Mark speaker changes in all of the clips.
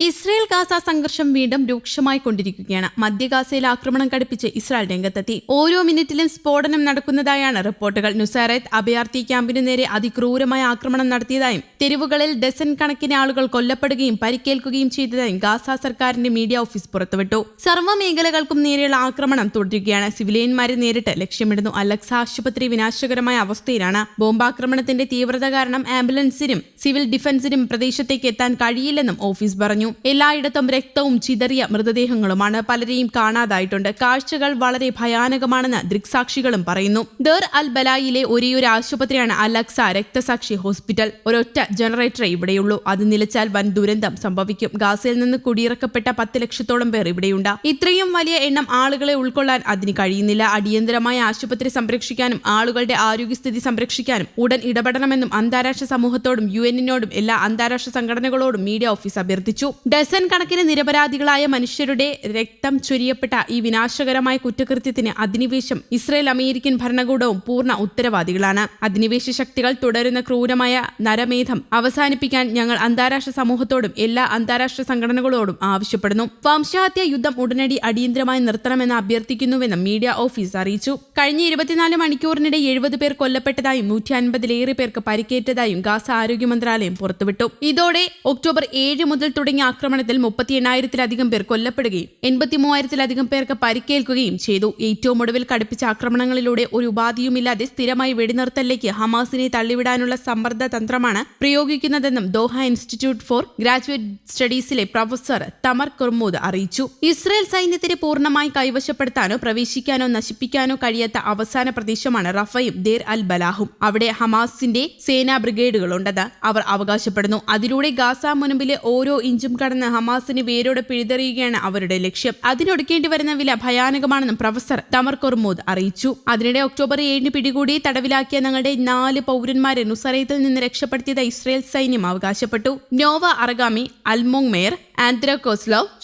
Speaker 1: Israel Gaza സംഘർഷം വീണ്ടും രൂക്ഷമായി കൊണ്ടിരിക്കുകയാണ്. മധ്യ ഗാസയിൽ ആക്രമണം കടുപ്പിച്ച് ഇസ്രായേൽ രംഗത്തെത്തി. ഓരോ മിനിറ്റിലും സ്ഫോടനം നടക്കുന്നതായാണ് റിപ്പോർട്ടുകൾ. നുസാരത്ത് അഭയാർത്ഥി ക്യാമ്പിനു നേരെ അതിക്രൂരമായ ആക്രമണം നടത്തിയതായും തെരുവുകളിൽ ഡസൻ കണക്കിന് ആളുകൾ കൊല്ലപ്പെടുകയും പരിക്കേൽക്കുകയും ചെയ്തതായും ഗാസ സർക്കാരിന്റെ മീഡിയ ഓഫീസ് പുറത്തുവിട്ടു. സർവ മേഖലകൾക്കും നേരെയുള്ള ആക്രമണം തുടരുകയാണ്. സിവിലിയന്മാരെ നേരിട്ട് ലക്ഷ്യമിടുന്നു. അലക്സ ആശുപത്രി വിനാശകരമായ അവസ്ഥയിലാണ്. ബോംബാക്രമണത്തിന്റെ തീവ്രത കാരണം ആംബുലൻസിനും സിവിൽ ഡിഫൻസിനും പ്രദേശത്തേക്ക് എത്താൻ കഴിയില്ലെന്നും ഓഫീസ് പറഞ്ഞു. എല്ലായിടത്തും രക്തവും ചിതറിയ മൃതദേഹങ്ങളുമാണ് പലരെയും കാണാതായിട്ടുണ്ട്. കാഴ്ചകൾ വളരെ ഭയാനകമാണെന്ന് ദൃക്സാക്ഷികളും പറയുന്നു. ദർ അൽ ബലായിലെ ഒരേയൊരു ആശുപത്രിയാണ് അലക്സ രക്തസാക്ഷി ഹോസ്പിറ്റൽ. ഒരൊറ്റ ജനറേറ്ററേ ഇവിടെയുള്ളൂ. അത് നിലച്ചാൽ വൻ ദുരന്തം സംഭവിക്കും. ഗാസയിൽ നിന്ന് കുടിയിറക്കപ്പെട്ട പത്ത് ലക്ഷത്തോളം പേർ ഇവിടെയുണ്ട്. ഇത്രയും വലിയ എണ്ണം ആളുകളെ ഉൾക്കൊള്ളാൻ അതിന് കഴിയുന്നില്ല. അടിയന്തരമായ ആശുപത്രി സംരക്ഷിക്കാനും ആളുകളുടെ ആരോഗ്യസ്ഥിതി സംരക്ഷിക്കാനും ഉടൻ ഇടപെടണമെന്നും അന്താരാഷ്ട്ര സമൂഹത്തോടും യു എന്നിനോടും എല്ലാ അന്താരാഷ്ട്ര സംഘടനകളോടും മീഡിയ ഓഫീസ് അഭ്യർത്ഥിച്ചു. ഡസൻ കണക്കിന് നിരപരാധികളായ മനുഷ്യരുടെ രക്തം ചൊരിയപ്പെട്ട ഈ വിനാശകരമായ കുറ്റകൃത്യത്തിന് അധിനിവേശം ഇസ്രയേൽ അമേരിക്കൻ ഭരണകൂടവും പൂർണ ഉത്തരവാദികളാണ്. അധിനിവേശ ശക്തികൾ തുടരുന്ന ക്രൂരമായ നരമേധം അവസാനിപ്പിക്കാൻ ഞങ്ങൾ അന്താരാഷ്ട്ര സമൂഹത്തോടും എല്ലാ അന്താരാഷ്ട്ര സംഘടനകളോടും ആവശ്യപ്പെടുന്നു. വംശഹത്യ യുദ്ധം ഉടനടി അടിയന്തരമായി നിർത്തണമെന്ന് അഭ്യർത്ഥിക്കുന്നുവെന്ന് മീഡിയ ഓഫീസ് അറിയിച്ചു. കഴിഞ്ഞ ഇരുപത്തിനാല് മണിക്കൂറിനിടെ എഴുപത് പേർ കൊല്ലപ്പെട്ടതായും നൂറ്റി അൻപതിലേറെ പേർക്ക് പരിക്കേറ്റതായും ഗാസ ആരോഗ്യ മന്ത്രാലയം പുറത്തുവിട്ടു. ഇതോടെ ഒക്ടോബർ ഏഴ് മുതൽ തുടങ്ങിയ ആക്രമണത്തിൽ മുപ്പത്തി എണ്ണായിരത്തിലധികം പേർ കൊല്ലപ്പെടുകയും എൺപത്തി മൂവായിരത്തിലധികം പേർക്ക് പരിക്കേൽക്കുകയും ചെയ്തു. ഏറ്റവും ഒടുവിൽ കടുപ്പിച്ച ആക്രമണങ്ങളിലൂടെ ഒരു ഉപാധിയുമില്ലാതെ സ്ഥിരമായി വെടിനിർത്തലിലേക്ക് ഹമാസിനെ തള്ളിവിടാനുള്ള സമ്മർദ്ദ തന്ത്രമാണ് പ്രയോഗിക്കുന്നതെന്നും ദോഹ ഇൻസ്റ്റിറ്റ്യൂട്ട് ഫോർ ഗ്രാജുവേറ്റ് സ്റ്റഡീസിലെ പ്രൊഫസർ തമർ കുർമൂദ് അറിയിച്ചു. ഇസ്രയേൽ സൈന്യത്തിന് പൂർണമായി കൈവശപ്പെടുത്താനോ പ്രവേശിക്കാനോ നശിപ്പിക്കാനോ കഴിയാത്ത അവസാന പ്രദേശമാണ് റഫയും ദേർ അൽ ബലാഹും. അവിടെ ഹമാസിന്റെ സേനാ ബ്രിഗേഡുകളുണ്ടെന്ന് അവർ അവകാശപ്പെടുന്നു. അതിലൂടെ ഗാസ മുനമ്പിലെ ഓരോ ഇഞ്ചും കടന്ന് ഹമാസിന് വേരോടെ പിഴുതെറിയുകയാണ് അവരുടെ ലക്ഷ്യം. അതിനൊടുക്കേണ്ടി വരുന്ന വില ഭയാനകമാണെന്നും പ്രൊഫസർ തമർ കൊർമൂദ് അറിയിച്ചു. അതിനിടെ ഒക്ടോബർ ഏഴിന് പിടികൂടി തടവിലാക്കിയ ഞങ്ങളുടെ നാല് പൗരന്മാരെ നുസറയത്തിൽ നിന്ന് രക്ഷപ്പെടുത്തിയത് ഇസ്രയേൽ സൈന്യം അവകാശപ്പെട്ടു. Noa Argamani Almog Meir Andrey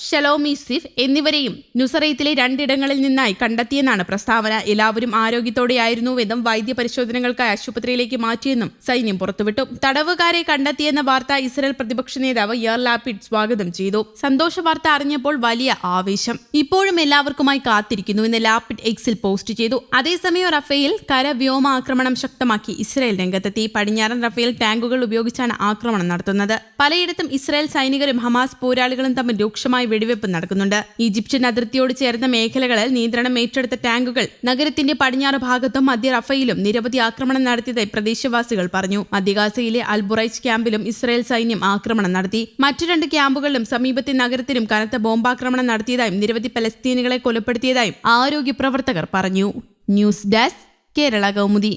Speaker 1: Shlomi Ziv എന്നിവരെയും നുസറയത്തിലെ രണ്ടിടങ്ങളിൽ നിന്നായി കണ്ടെത്തിയെന്നാണ് പ്രസ്താവന. എല്ലാവരും ആരോഗ്യത്തോടെയായിരുന്നുവെന്നും വൈദ്യ പരിശോധനകൾക്കായി ആശുപത്രിയിലേക്ക് മാറ്റിയെന്നും സൈന്യം പുറത്തുവിട്ടു. തടവുകാരെ കണ്ടെത്തിയെന്ന വാർത്ത ഇസ്രയേൽ പ്രതിപക്ഷ നേതാവ് യർ ലാപിഡ് സ്വാഗതം ചെയ്തു. സന്തോഷ വാർത്ത അറിഞ്ഞപ്പോൾ വലിയ ആവേശം. ഇപ്പോഴും എല്ലാവർക്കുമായി കാത്തിരിക്കുന്നു എന്ന് ലാപിഡ് എക്സിൽ പോസ്റ്റ് ചെയ്തു. അതേസമയം റഫേൽ കര വ്യോമ ആക്രമണം ശക്തമാക്കി ഇസ്രായേൽ രംഗത്തെത്തി. പടിഞ്ഞാറൻ റഫേൽ ടാങ്കുകൾ ഉപയോഗിച്ചാണ് ആക്രമണം നടത്തുന്നത്. പലയിടത്തും ഇസ്രായേൽ സൈനികരും ഹമാസ് പോരാളികളും തമ്മിൽ രൂക്ഷമായ വെടിവെപ്പ് നടക്കുന്നുണ്ട്. ഈജിപ്ഷ്യൻ അതിർത്തിയോട് ചേർന്ന മേഖലകളിൽ നിയന്ത്രണം ഏറ്റെടുത്ത ടാങ്കുകൾ നഗരത്തിന്റെ പടിഞ്ഞാറ് ഭാഗത്തും മധ്യ റഫയിലും നിരവധി ആക്രമണം നടത്തിയതായി പ്രദേശവാസികൾ പറഞ്ഞു. മധ്യഗാസയിലെ അൽബുറൈച്ച് ക്യാമ്പിലും ഇസ്രായേൽ സൈന്യം ആക്രമണം നടത്തി. മറ്റു രണ്ട് ക്യാമ്പുകളിലും സമീപത്തെ നഗരത്തിലും കനത്ത ബോംബാക്രമണം നടത്തിയതായും നിരവധി പലസ്തീനികളെ കൊലപ്പെടുത്തിയതായും ആരോഗ്യ പ്രവർത്തകർ പറഞ്ഞു. News desk Kerala Kaumudi.